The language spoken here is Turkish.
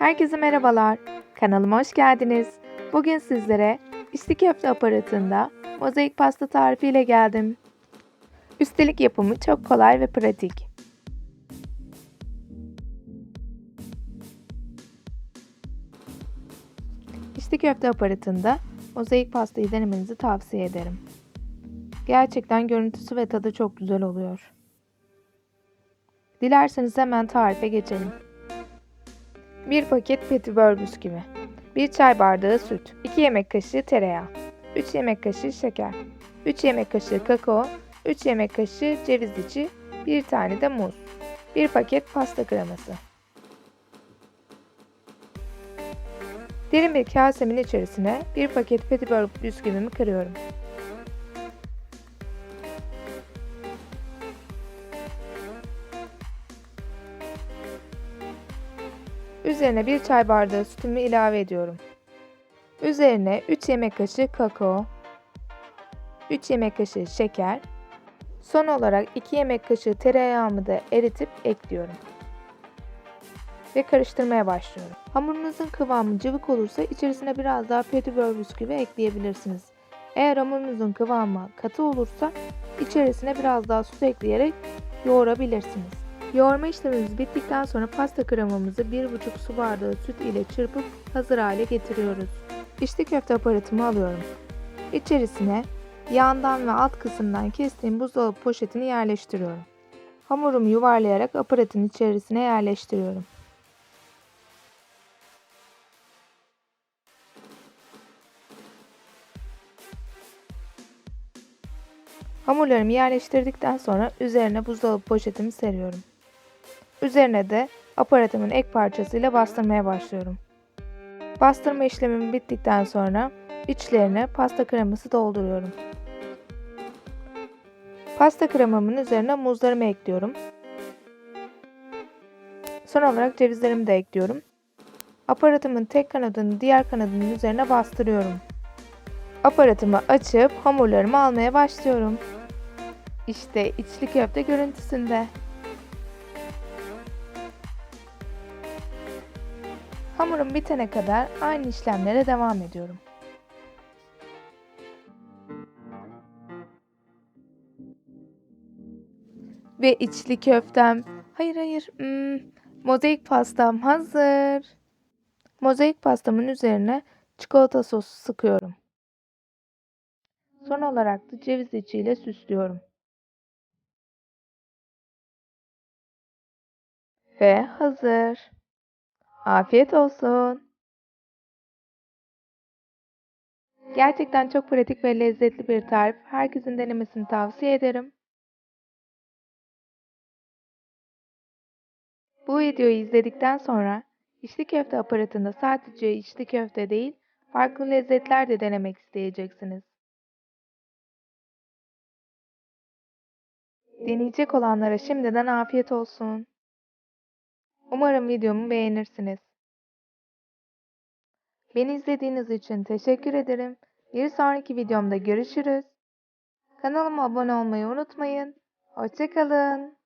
Herkese merhabalar. Kanalıma hoş geldiniz. Bugün sizlere içli köfte aparatında mozaik pasta tarifiyle geldim. Üstelik yapımı çok kolay ve pratik. İçli köfte aparatında mozaik pastayı denemenizi tavsiye ederim. Gerçekten görüntüsü ve tadı çok güzel oluyor. Dilerseniz hemen tarife geçelim. 1 paket petibör bisküvi, 1 çay bardağı süt, 2 yemek kaşığı tereyağı, 3 yemek kaşığı şeker, 3 yemek kaşığı kakao, 3 yemek kaşığı ceviz içi, 1 tane de muz, 1 paket pasta kreması. Derin bir kasemin içerisine 1 paket petibör bisküvimi kırıyorum. Üzerine 1 çay bardağı sütümü ilave ediyorum. Üzerine 3 yemek kaşığı kakao, 3 yemek kaşığı şeker, son olarak 2 yemek kaşığı tereyağımı da eritip ekliyorum. Ve karıştırmaya başlıyorum. Hamurunuzun kıvamı cıvık olursa içerisine biraz daha petibör bisküvi ekleyebilirsiniz. Eğer hamurunuzun kıvamı katı olursa içerisine biraz daha su ekleyerek yoğurabilirsiniz. Yoğurma işlemimiz bittikten sonra pasta kremamızı 1,5 su bardağı süt ile çırpıp hazır hale getiriyoruz. İçli köfte aparatımı alıyorum. İçerisine yandan ve alt kısımdan kestiğim buzdolabı poşetini yerleştiriyorum. Hamurumu yuvarlayarak aparatın içerisine yerleştiriyorum. Hamurlarımı yerleştirdikten sonra üzerine buzdolabı poşetimi seriyorum. Üzerine de aparatımın ek parçasıyla bastırmaya başlıyorum. Bastırma işlemim bittikten sonra içlerine pasta kreması dolduruyorum. Pasta kremamın üzerine muzlarımı ekliyorum. Son olarak cevizlerimi de ekliyorum. Aparatımın tek kanadını diğer kanadının üzerine bastırıyorum. Aparatımı açıp hamurlarımı almaya başlıyorum. İşte içli köfte görüntüsünde. Hamurum bitene kadar aynı işlemlere devam ediyorum. Ve içli köftem, hayır hayır, hmm, mozaik pastam hazır. Mozaik pastamın üzerine çikolata sosu sıkıyorum. Son olarak da ceviz içiyle süslüyorum. Ve hazır. Afiyet olsun. Gerçekten çok pratik ve lezzetli bir tarif. Herkesin denemesini tavsiye ederim. Bu videoyu izledikten sonra içli köfte aparatında sadece içli köfte değil, farklı lezzetler de denemek isteyeceksiniz. Deneyecek olanlara şimdiden afiyet olsun. Umarım videomu beğenirsiniz. Beni izlediğiniz için teşekkür ederim. Bir sonraki videomda görüşürüz. Kanalıma abone olmayı unutmayın. Hoşçakalın.